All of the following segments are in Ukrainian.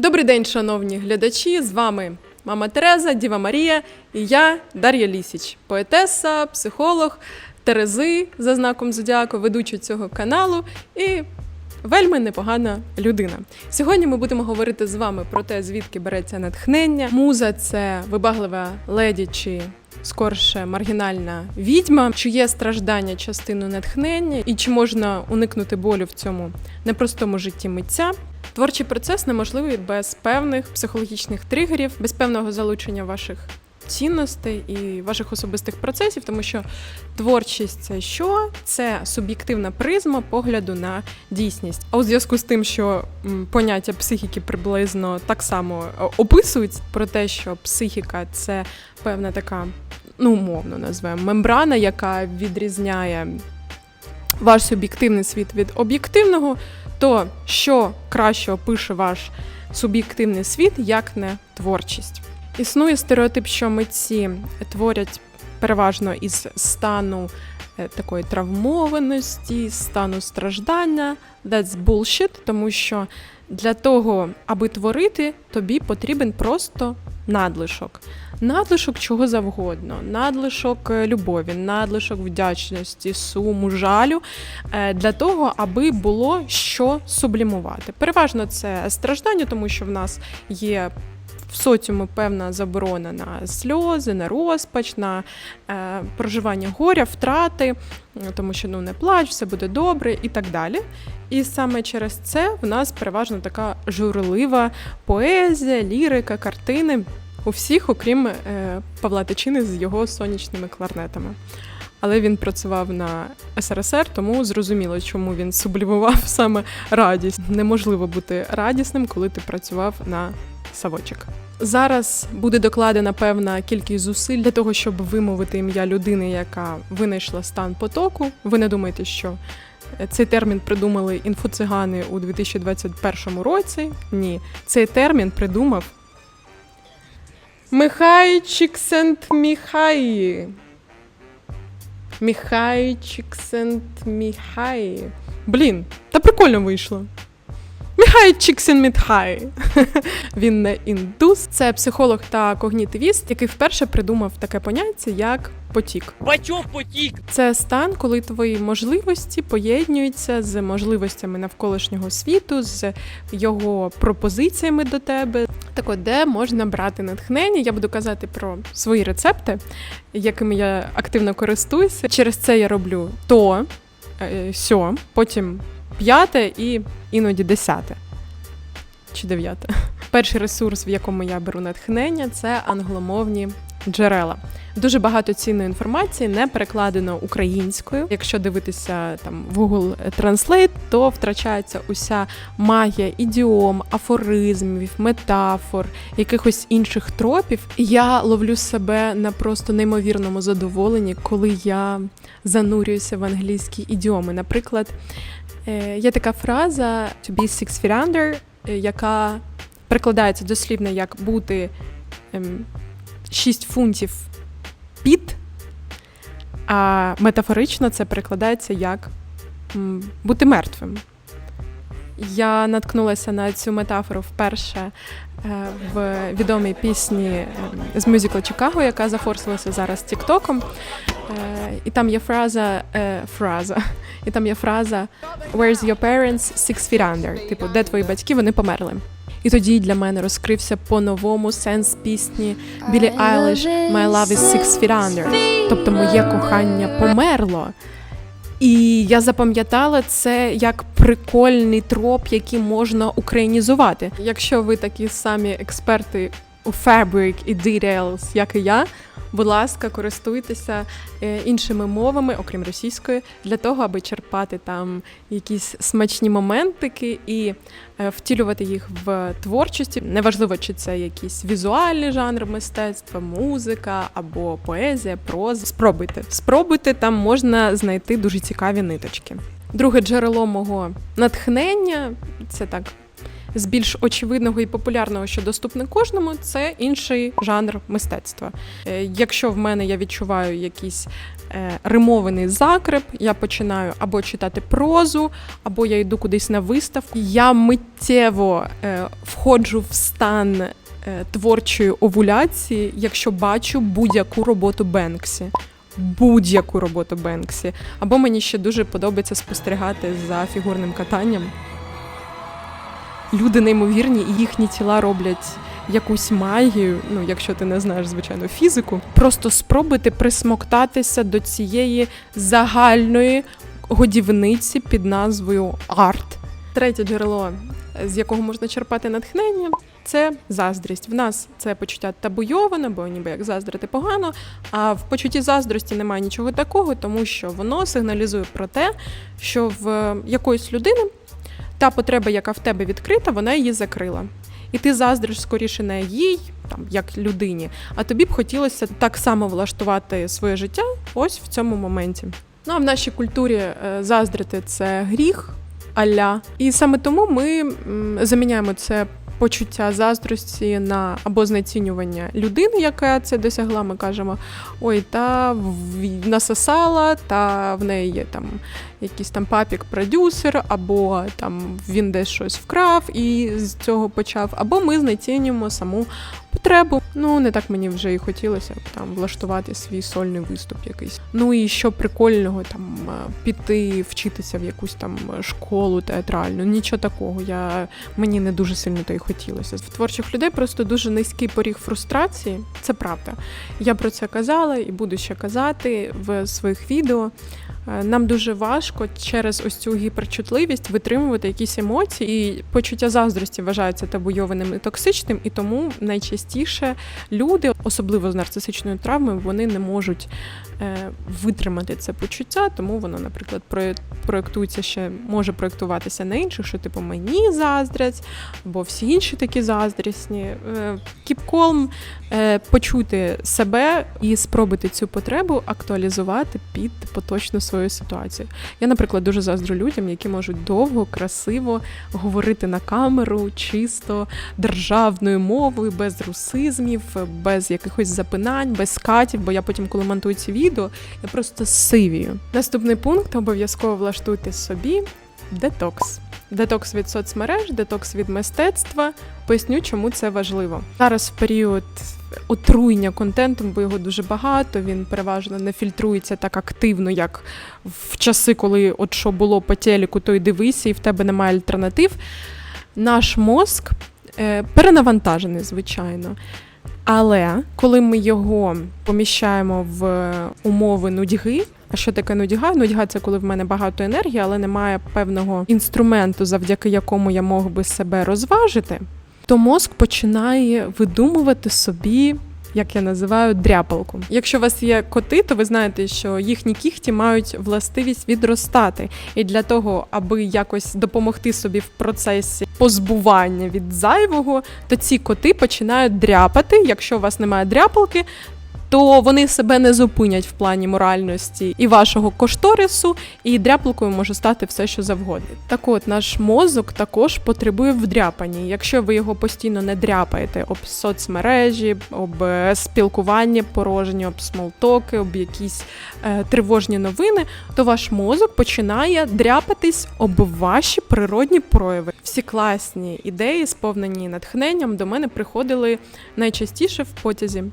Добрий день, шановні глядачі! З вами мама Тереза, Діва Марія і я, Дар'я Лісіч, поетеса, психолог Терези за знаком зодіаку, ведуча цього каналу і вельми непогана людина. Сьогодні ми будемо говорити з вами про те, звідки береться натхнення. Муза це вибаглива леді чи скорше маргінальна відьма, чи є страждання частиною натхнення, і чи можна уникнути болю в цьому непростому житті митця. Творчий процес неможливий без певних психологічних тригерів, без певного залучення ваших цінностей і ваших особистих процесів, тому що творчість це що? Це суб'єктивна призма погляду на дійсність. А у зв'язку з тим, що поняття психіки приблизно так само е, описують про те, що психіка це певна така, ну умовно назвемо, мембрана, яка відрізняє ваш суб'єктивний світ від об'єктивного, то що краще опише ваш суб'єктивний світ, як не творчість. Існує стереотип, що митці творять переважно із стану е, такої травмованості, стану страждання. That's bullshit, тому що для того, аби творити, тобі потрібен просто надлишок. Надлишок чого завгодно, надлишок е, любові, надлишок вдячності, суму, жалю е, для того, аби було що сублімувати. Переважно це страждання, тому що в нас є в соціумі певна заборона на сльози, на розпач, на е, проживання горя, втрати, тому що ну не плач, все буде добре і так далі. І саме через це в нас переважно така журлива поезія, лірика, картини у всіх, окрім е, Павла Тичини з його сонячними кларнетами. Але він працював на СРСР, тому зрозуміло, чому він сублімував саме радість. Неможливо бути радісним, коли ти працював на савочок. Зараз буде докладена певна кількість зусиль для того, щоб вимовити ім'я людини, яка винайшла стан потоку. Ви не думаєте, що цей термін придумали інфоцигани у 2021 році? Ні, цей термін придумав Михай Чіксент Міхаї. Міхай Чіксент Міхаї. Блін, та прикольно вийшло. Міхай Чіксен Мітхай. Він не індус, це психолог та когнітивіст, який вперше придумав таке поняття як потік. Бачок потік. Це стан, коли твої можливості поєднуються з можливостями навколишнього світу, з його пропозиціями до тебе. Так от, де можна брати натхнення? Я буду казати про свої рецепти, якими я активно користуюся. Через це я роблю то, е, сьо, потім п'яте і іноді десяте. Чи дев'яте. Перший ресурс, в якому я беру натхнення, це англомовні джерела. Дуже багато цінної інформації не перекладено українською. Якщо дивитися там в Google Translate, то втрачається уся магія ідіом, афоризмів, метафор, якихось інших тропів. Я ловлю себе на просто неймовірному задоволенні, коли я занурююся в англійські ідіоми. Наприклад, є така фраза to be six feet under, е, яка перекладається дослівно як бути ем, 6 фунтів під, а метафорично це перекладається як бути мертвим. Я наткнулася на цю метафору вперше е, в відомій пісні е, з мюзикла Чикаго, яка зафорсилася зараз Тіктоком. Е, І там є фраза, фраза, і там є фраза Where's your parents? Six feet under. Типу, де твої батьки? Вони померли. І тоді для мене розкрився по-новому сенс пісні Білі Айлиш My love is six feet under. Тобто моє кохання померло. І я запам'ятала це як прикольний троп, який можна українізувати. Якщо ви такі самі експерти у fabric і details, як і я, будь ласка, користуйтеся е, іншими мовами, окрім російської, для того, аби черпати там якісь смачні моментики і е, втілювати їх в творчості. Неважливо, чи це якийсь візуальний жанр мистецтва, музика або поезія, проза. Спробуйте. Спробуйте, там можна знайти дуже цікаві ниточки. Друге джерело мого натхнення це так. З більш очевидного і популярного, що доступне кожному, це інший жанр мистецтва. Е, Якщо в мене я відчуваю якісь е, римований закреп. Я починаю або читати прозу, або я йду кудись на виставку. Я миттєво е, входжу в стан творчої овуляції, якщо бачу будь-яку роботу Бенксі. Будь-яку роботу Бенксі. Або мені ще дуже подобається спостерігати за фігурним катанням. Люди неймовірні, і їхні тіла роблять якусь магію. Ну, якщо ти не знаєш, звичайно, фізику. Просто спробуйте присмоктатися до цієї загальної годівниці під назвою арт. Третє джерело, з якого можна черпати натхнення, це заздрість. В нас це почуття табуйоване, бо ніби як заздрити погано. А в почутті заздрості немає нічого такого, тому що воно сигналізує про те, що в якоїсь людини та потреба, яка в тебе відкрита, вона її закрила. І ти заздриш скоріше не їй, там як людині, а тобі б хотілося так само влаштувати своє життя ось в цьому моменті. Ну а в нашій культурі е, заздрити це гріх, аля. І саме тому ми заміняємо це почуття заздрості на або знецінювання людини, яка це досягла. Ми кажемо: ой, та насосала, та в неї є там якийсь там папік-продюсер, або там він десь щось вкрав і з цього почав, або ми знецінюємо саму потребу. Ну не так мені вже і хотілося там влаштувати свій сольний виступ якийсь. Ну і що прикольного там е, піти вчитися в якусь там школу театральну. Нічого такого. Я мені не дуже сильно то й хотілося. В творчих людей просто дуже низький поріг фрустрації. Це правда. Я про це казала і буду ще казати в своїх відео. Е, Нам дуже важко через ось цю гіперчутливість витримувати якісь емоції. І почуття заздрості вважається табуйованим і токсичним, і тому найчастіше люди, особливо з нарцисичною травмою, вони не можуть витримати це почуття, тому воно, наприклад, проє- проєктується ще може проєктуватися на інших, що типу мені заздрять, або всі інші такі заздрісні. Е, Keep calm, е, почути себе і спробувати цю потребу актуалізувати під поточну свою ситуацію. Я, наприклад, дуже заздрю людям, які можуть довго, красиво говорити на камеру, чисто державною мовою, без русизмів, без якихось запинань, без скатів, бо я потім, коли монтую ці відео, я просто сивію. Наступний пункт обов'язково влаштуйте собі детокс. Детокс від соцмереж, детокс від мистецтва. Поясню, чому це важливо. Зараз в період отруєння контентом, бо його дуже багато. Він переважно не фільтрується так активно, як в часи, коли от що було по телеку, то й дивися, і в тебе немає альтернатив. Наш мозк е, перенавантажений, звичайно. Але коли ми його поміщаємо в умови нудьги, а що таке нудьга? Нудьга це коли в мене багато енергії, але немає певного інструменту, завдяки якому я мог би себе розважити, то мозк починає видумувати собі. Як я називаю дряпалку. Якщо у вас є коти, то ви знаєте, що їхні кіхті мають властивість відростати. І для того, аби якось допомогти собі в процесі позбування від зайвого, то ці коти починають дряпати. Якщо у вас немає дряпалки, то вони себе не зупинять в плані моральності і вашого кошторису, і дряпалкою може стати все, що завгодно. Так от наш мозок також потребує вдряпані. Якщо ви його постійно не дряпаєте об соцмережі, об е, спілкування порожні, об смолтоки, об якісь е, тривожні новини, то ваш мозок починає дряпатись об ваші природні прояви. Всі класні ідеї, сповнені натхненням, до мене приходили найчастіше в потязі.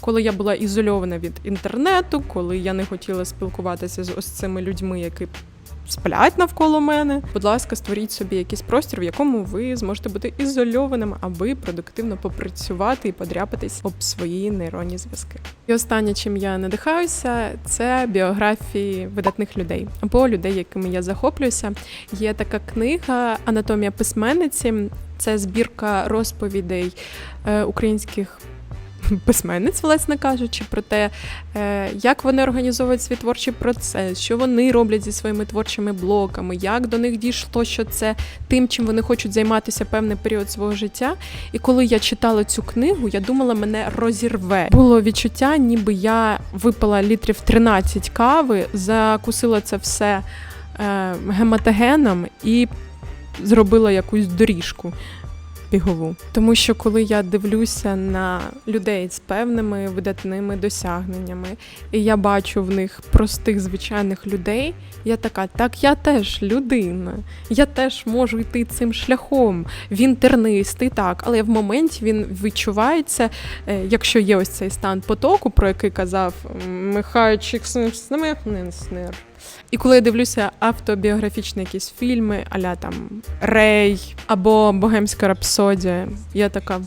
Коли я була ізольована від інтернету, коли я не хотіла спілкуватися з ось цими людьми, які сплять навколо мене. Будь ласка, створіть собі якийсь простір, в якому ви зможете бути ізольованим, аби продуктивно попрацювати і подряпатись об свої нейронні зв'язки. І останнє, чим я надихаюся, це біографії видатних людей або людей, якими я захоплююся. Є така книга Анатомія письменниці. Це збірка розповідей е, українських письменниць, власне кажучи, про те, е, як вони організовують свій творчий процес, що вони роблять зі своїми творчими блоками, як до них дійшло, що це тим, чим вони хочуть займатися певний період свого життя. І коли я читала цю книгу, я думала, мене розірве. Було відчуття, ніби я випила літрів 13 кави, закусила це все е, гематогеном і зробила якусь доріжку. Бігову. Тому що коли я дивлюся на людей з певними видатними досягненнями, і я бачу в них простих звичайних людей, я така, так я теж людина, я теж можу йти цим шляхом. Він тернистий, так, але в моменті він відчувається, е, якщо є ось цей стан потоку, про який казав Михайчик Снер. І коли я дивлюся автобіографічні якісь фільми, аля там Рей або Богемська рапсодія, я така.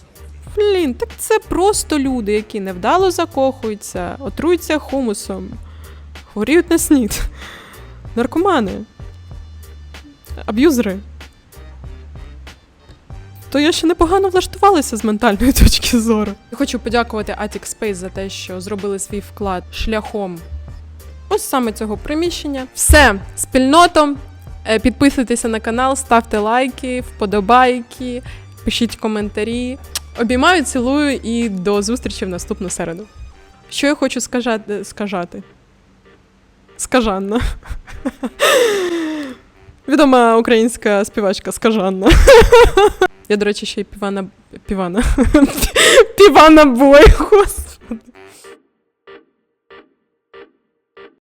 Блін, так це просто люди, які невдало закохуються, отруються хумусом, хворіють на снід, наркомани, аб'юзери. То я ще непогано влаштувалася з ментальної точки зору. Я хочу подякувати Attic Space за те, що зробили свій вклад шляхом ось саме цього приміщення. Все, спільнотом. Е, Підписуйтеся на канал, ставте лайки, вподобайки, пишіть коментарі. Обіймаю, цілую і до зустрічі в наступну середу. Що я хочу скажати? скажати? Скажанна. Відома українська співачка Скажанна. Я, до речі, ще й півана. Півана. Півана Бой.